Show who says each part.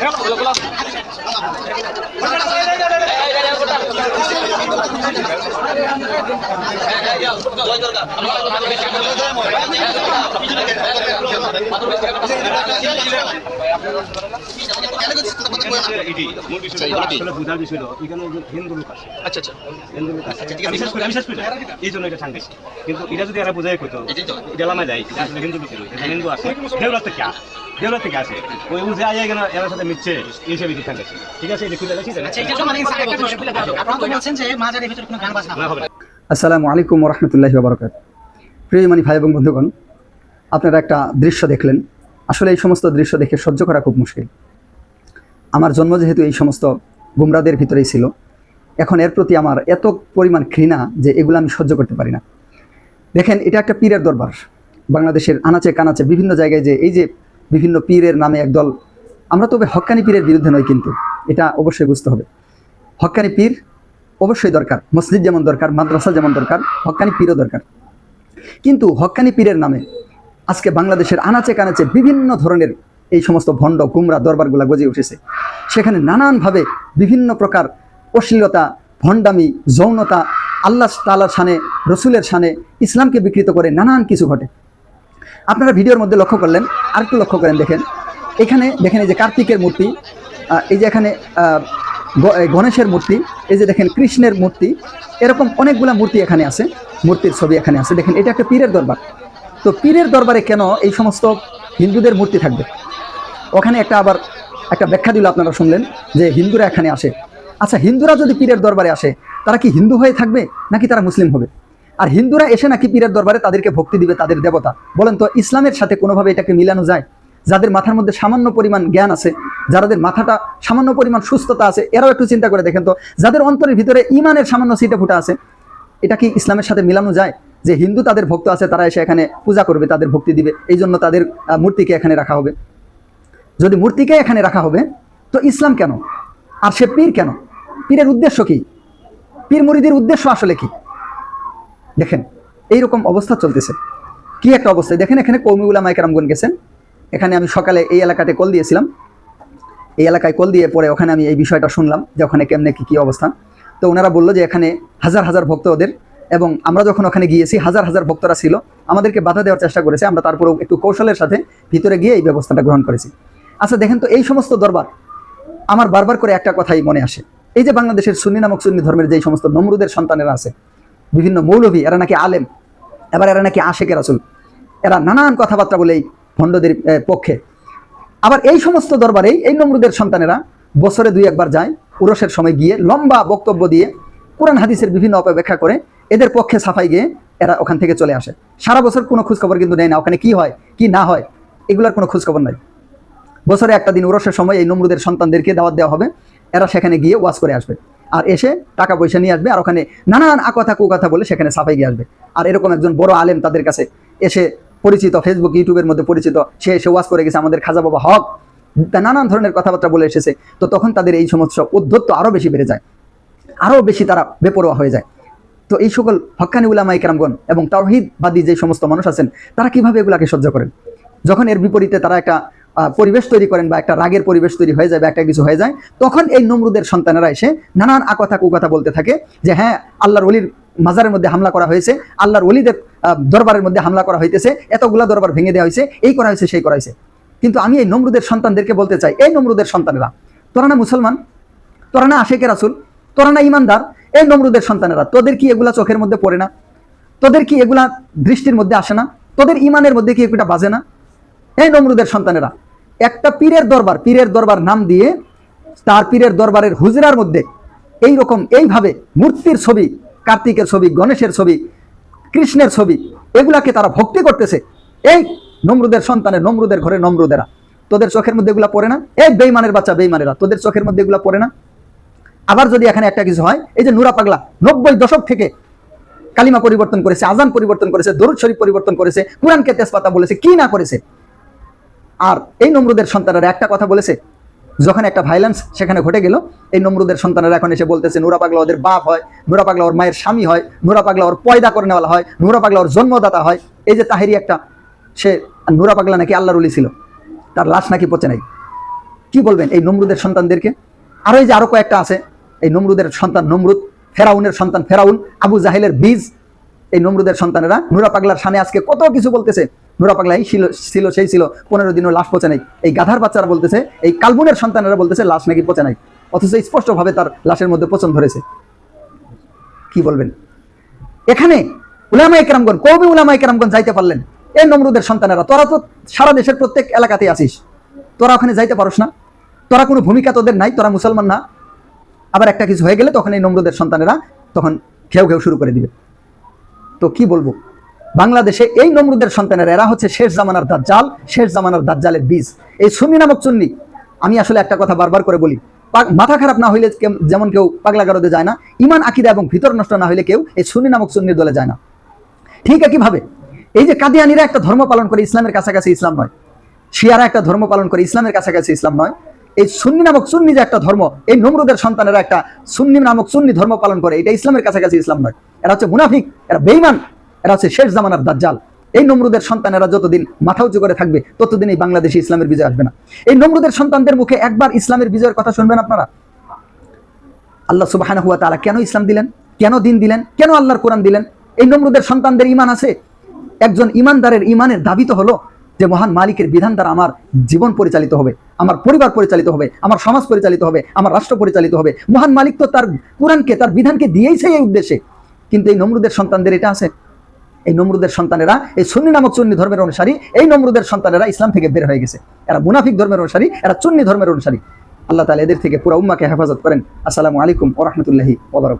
Speaker 1: আসলে বোঝার বিষয় এখানে হিন্দু লোক আছে
Speaker 2: আচ্ছা আচ্ছা
Speaker 1: হিন্দু লোক আছে করি করি। এই জন্য এটা কিন্তু এটা যদি এরা বোঝাই করতো
Speaker 2: তো।
Speaker 1: এটা লামা যায় আসলে হিন্দু লোকের হিন্দু আছে দেউলা থেকে আসে দেউলা থেকে আসে ওই বুঝে আইয়া গেল এর সাথে মিশছে এই হিসেবে ঠিক ঠিক আছে এটা খুলে রাখি
Speaker 3: আচ্ছা, এটা মানে একটা প্রশ্ন খুলে দাও। আপনারা তো বলছেন যে মাজারের ভিতরে কোনো গান বাজনা
Speaker 1: না হবে না
Speaker 4: আসসালামু আলাইকুম রহমতুল্লাহি বাবরকাত প্রিয় ইমানি ভাই এবং বন্ধুগণ, আপনারা একটা দৃশ্য দেখলেন। আসলে এই সমস্ত দৃশ্য দেখে সহ্য করা খুব মুশকিল। আমার জন্ম যেহেতু এই সমস্ত গুমরাদের ভিতরেই ছিল, এখন এর প্রতি আমার এত পরিমাণ ঘৃণা যে এগুলো আমি সহ্য করতে পারি না। দেখেন, এটা একটা পীরের দরবার। বাংলাদেশের আনাচে কানাচে বিভিন্ন জায়গায় যে এই যে বিভিন্ন পীরের নামে একদল, আমরা তবে হক্কানি পীরের বিরুদ্ধে নয় কিন্তু, এটা অবশ্যই বুঝতে হবে। হক্কানি পীর অবশ্যই দরকার, মসজিদ যেমন দরকার, মাদ্রাসা যেমন দরকার, হকানি পীরও দরকার। কিন্তু হক্কানি পীরের নামে আজকে বাংলাদেশের আনাচে কানাচে বিভিন্ন ধরনের এই সমস্ত ভণ্ড, কুমড়া, দরবারগুলা গজে উঠেছে। সেখানে নানানভাবে বিভিন্ন প্রকার অশ্লীলতা, ভণ্ডামি, যৌনতা, আল্লাহ তালার সানে, রসুলের সানে ইসলামকে বিকৃত করে নানান কিছু ঘটে। আপনারা ভিডিওর মধ্যে লক্ষ্য করলেন, আরেকটু লক্ষ্য করেন দেখেন। এখানে দেখেন এই যে কার্তিকের মূর্তি এই যে এখানে গণেশের মূর্তি, এই যে দেখেন কৃষ্ণের মূর্তি, এরকম অনেকগুলা মূর্তি এখানে আছে, মূর্তির ছবি এখানে আছে। দেখেন, এটা একটা পীরের দরবার। তো পীরের দরবারে কেন এই সমস্ত হিন্দুদের মূর্তি থাকবে? ওখানে একটা আবার একটা ব্যাখ্যা দিল আপনারা শুনলেন, যে হিন্দুরা এখানে আসে। আচ্ছা হিন্দুরা যদি পীরের দরবারে আসে, তারা কি হিন্দু হয়ে থাকবে, নাকি তারা মুসলিম হবে? আর হিন্দুরা এসে নাকি পীরের দরবারে তাদেরকে ভক্তি দিবে তাদের দেবতা? বলেন তো, ইসলামের সাথে কোনোভাবে এটাকে মিলানো যায়? যাদের মাথার মধ্যে সামান্য পরিমাণ জ্ঞান আছে যাদের মাথাটা সামান্য পরিমাণ সুস্থতা আছে, এরাও একটু চিন্তা করে দেখেন তো, যাদের অন্তরের ভিতরে ইমানের সামান্য সিটে ফুটা আছে, এটা কি ইসলামের সাথে মিলানো যায়? যে হিন্দু তাদের ভক্ত আছে, তারা এসে এখানে পূজা করবে, তাদের ভক্তি দিবে এই জন্য তাদের মূর্তিকে এখানে রাখা হবে। যদি মূর্তিকে এখানে রাখা হবে, তো ইসলাম কেন? আর সে পীর কেন? পীরের উদ্দেশ্য কি? পীর মুরিদের উদ্দেশ্য আসলে কি? দেখেন, এইরকম অবস্থা চলতেছে। কি একটা অবস্থায় দেখেন এখানে কৌমিউলা মাইকারামগণ গেছেন। এখানে আমি সকালে এই এলাকাতে কল দিয়েছিলাম। এই এলাকায় কল দিয়ে পরে ওখানে আমি এই বিষয়টা শুনলাম যে ওখানে কেমনে কি কি অবস্থা। তো ওনারা বলল যে এখানে হাজার হাজার ভক্ত ওদের এবং আমরা যখন ওখানে গিয়েছি, হাজার হাজার ভক্তরা ছিল। আমাদেরকে বাধা দেওয়ার চেষ্টা করেছে। আমরা তারপরেও একটু কৌশলের সাথে ভিতরে গিয়ে এই ব্যবস্থাটা গ্রহণ করেছি। আচ্ছা দেখেন তো এই সমস্ত দরবার আমার বারবার করে একটা কথাই মনে আসে। এই যে বাংলাদেশের সুন্নি নামক সুন্নি ধর্মের যে সমস্ত নমরুদের সন্তানেরা আছে, বিভিন্ন মৌলভী, এরা নাকি আলেম, এবার এরা নাকি আশেকের রাসুল। এরা নানান কথাবার্তা বলে এই ভণ্ডদের পক্ষে। আবার এই সমস্ত দরবারেই এই নমরুদের সন্তানেরা বছরে দুই একবার যায়, উরসের সময় গিয়ে লম্বা বক্তব্য দিয়ে কোরআন হাদিসের বিভিন্ন অপব্যাখ্যা করে এদের পক্ষে সাফাই গিয়ে এরা ওখান থেকে চলে আসে। সারা বছর কোনো খোঁজখবর কিন্তু নেয় না, ওখানে কি হয়, কি না হয়, এগুলোর কোনো খোঁজখবর নাই। বছরে একটা দিন উরসের সময় এই নমরুদের সন্তানদেরকে দাওয়াত দেওয়া হবে, এরা সেখানে গিয়ে ওয়াজ করে আসবে। আর এসে টাকা পয়সা নিয়ে আসবে, আর ওখানে নানান আকথা কুকথা বলে সেখানে সাফাই গিয়ে আসবে। আর এরকম একজন বড় আলেম তাদের কাছে এসে পরিচিত ফেসবুক ইউটিউবের মধ্যে পরিচিত, সে এসে ওয়াজ করে গেছে আমাদের খাজা বাবা হক। নানান ধরনের কথাবার্তা বলে এসেছে। তো তখন তাদের এই সমস্ত উদ্ধত্ত আরও বেশি বেড়ে যায়। আরও বেশি তারা বেপরোয়া হয়ে যায়। তো এই সকল হক্কানি উলামাই কেরামগণ এবং তাওহিদবাদী যে সমস্ত মানুষ আছেন, তারা কীভাবে এগুলাকে সহ্য করেন? যখন এর বিপরীতে তারা একটা পরিবেশ তৈরি করেন বা একটা রাগের পরিবেশ তৈরি হয়ে যায় বা একটা কিছু হয়ে যায়, তখন এই নমরুদের সন্তানেরা এসে নানান আকথা কুকথা বলতে থাকে যে হ্যাঁ আল্লাহর অলির মাজারের মধ্যে হামলা করা হয়েছে। আল্লাহর অলিদের দরবারের মধ্যে হামলা করা হইতেছে, এতগুলা দরবার ভেঙে দেওয়া হয়েছে এই করা হয়েছে সেই করা হয়েছে কিন্তু আমি এই নমরুদের সন্তানদেরকে বলতে চাই, এই নমরুদের সন্তানেরা, তোরা না মুসলমান, তোরা না আশেকে রাসুল, তোরা না ইমানদার এই নমরুদের সন্তানেরা, তোদের কি এগুলা চোখের মধ্যে পড়ে না? তোদের কি এগুলা দৃষ্টির মধ্যে আসে না? তোদের ইমানের মধ্যে কি এগুলা বাজে না? এই নমরুদের সন্তানেরা, একটা পীরের দরবার পীরের দরবার নাম দিয়ে তার পীরের দরবারের হুজরার মধ্যে এই রকম এইভাবে মূর্তির ছবি, কার্তিকের ছবি, গণেশের ছবি কৃষ্ণের ছবি, এগুলাকে তারা ভক্তি করতেছে। এই নমরুদের সন্তানের নমরুদের ঘরে নমরুদেরা। তোদের চোখের মধ্যে এগুলা পড়ে না? এই বেইমানের বাচ্চা বেইমানেরা তোদের চোখের মধ্যে এগুলা পড়ে না? আবার যদি এখানে একটা কিছু হয়, এই যে নুরা পাগলা, নব্বই দশক থেকে কালিমা পরিবর্তন করেছে আজান পরিবর্তন করেছে, দরুদ শরীফ পরিবর্তন করেছে, কোরআনকে তেজপাতা বলেছে, কি না করেছে? আর এই নমরুদের সন্তানেরা একটা কথা বলেছে যখন একটা ভাইলেন্স সেখানে ঘটে গেল, এই নমরুদের সন্তানেরা এখন এসে বলতেছে, নুরা পাগলা ওদের বাপ হয়, নুরা পাগলা ওর মায়ের স্বামী হয়, নুরা পাগলা ওর পয়দা করে নেওয়া হয়, নুরা পাগলা ওর জন্মদাতা হয়। এই যে তাহেরি একটা, সে নুরা পাগলা নাকি আল্লাহর উলি ছিল, তার লাশ নাকি পচে নাই। কি বলবেন এই নমরুদের সন্তানদেরকে? আরও এই যে আরও কয়েকটা আছে, এই নমরুদের সন্তান নমরুদ, ফেরাউনের সন্তান ফেরাউন, আবু জাহেলের বীজ, এই নমরুদের সন্তানেরা নুরা পাগলার সামনে আজকে কত কিছু বলতেছে। নুরা পাগলাই ছিল ছিল, সেই ছিল, পনেরো দিনও লাশ পচে নাই। এই গাধার বাচ্চারা বলতেছে, এই কালবুনের সন্তানেরা বলতেছে, লাশ নাকি পচে নাই। অথচ স্পষ্টভাবে তার লাশের মধ্যে পচন ধরেছে। কি বলবেন? এখানে উলামাই কেরামগণ, কবি উলামাই কেরামগণ যাইতে পারলেন? এই নমরুদের সন্তানেরা, তোরা তো সারা দেশের প্রত্যেক এলাকাতে আসিস তোরা ওখানে যাইতে পারস না। তোরা কোনো ভূমিকা তোদের নাই, তোরা মুসলমান না। আবার একটা কিছু হয়ে গেলে তখন এই নমরুদের সন্তানেরা তখন ঘেউ ঘেউ শুরু করে দিবে। তো কি বলব? বাংলাদেশে এই নমরুদের সন্তানেরা, এরা হচ্ছে শেষ জামানার দাজ্জাল, শেষ জামানার দাজ্জালের বীজ। এই সুন্নি নামক চুন্নি আমি আসলে একটা কথা বারবার করে বলি মাথা খারাপ না হইলে যেমন কেউ পাগলা গারদে যায় না, ইমান, আকিদা এবং ভিতর নষ্ট না হইলে কেউ এই সুন্নি নামক চুন্নির দলে যায় না। ঠিক একইভাবে এই যে কাদিয়ানিরা একটা ধর্ম পালন করে ইসলামের কাছাকাছি ইসলাম নয়, শিয়ারা একটা ধর্ম পালন করে ইসলামের কাছাকাছি ইসলাম নয়, এই সুন্নি নামক সুন্নি যে একটা ধর্ম, এই নমরুদের সন্তানেরা একটা সুন্নি নামক সুন্নি ধর্ম পালন করে, এটা ইসলামের কাছাকাছি ইসলাম নয়। এরা হচ্ছে মুনাফিক, এরা বেইমান এরা হচ্ছে শেষ জামানার দাজ্জাল। এই নমরুদের সন্তানেরা যতদিন মাথা উঁচু করে থাকবে, ততদিন এই বাংলাদেশে ইসলামের বিজয় আসবে না। এই নমরুদের সন্তানদের মুখে একবার ইসলামের বিজয়ের কথা শুনবেন আপনারা? আল্লাহ সুবাহ কেন ইসলাম দিলেন? কেন দিন দিলেন? কেন আল্লাহর কোরআন দিলেন? এই নমরুদের সন্তানদের ইমান আছে? একজন ইমানদারের ইমানের দাবি তো হলো যে, মহান মালিকের বিধান দ্বারা আমার জীবন পরিচালিত হবে, আমার পরিবার পরিচালিত হবে, আমার সমাজ পরিচালিত হবে, আমার রাষ্ট্র পরিচালিত হবে। মহান মালিক তো তার কোরআনকে, তার বিধানকে দিয়েইছে এই উদ্দেশ্যে। কিন্তু এই নমরুদের সন্তানদের এটা আছে। এই নমরুদের সন্তানেরা, এই সুন্নি নামক চুন্নি ধর্মের অনুসারী, এই নমরুদের সন্তানেরা ইসলাম থেকে বের হয়ে গেছে। এরা মুনাফিক ধর্মের অনুসারী, এরা চুন্নি ধর্মের অনুসারী। আল্লাহ তালা এদের থেকে পুরো উম্মাকে হেফাজত করেন। আসসালামু আলাইকুম ওরহমতুল্লাহি ওবরক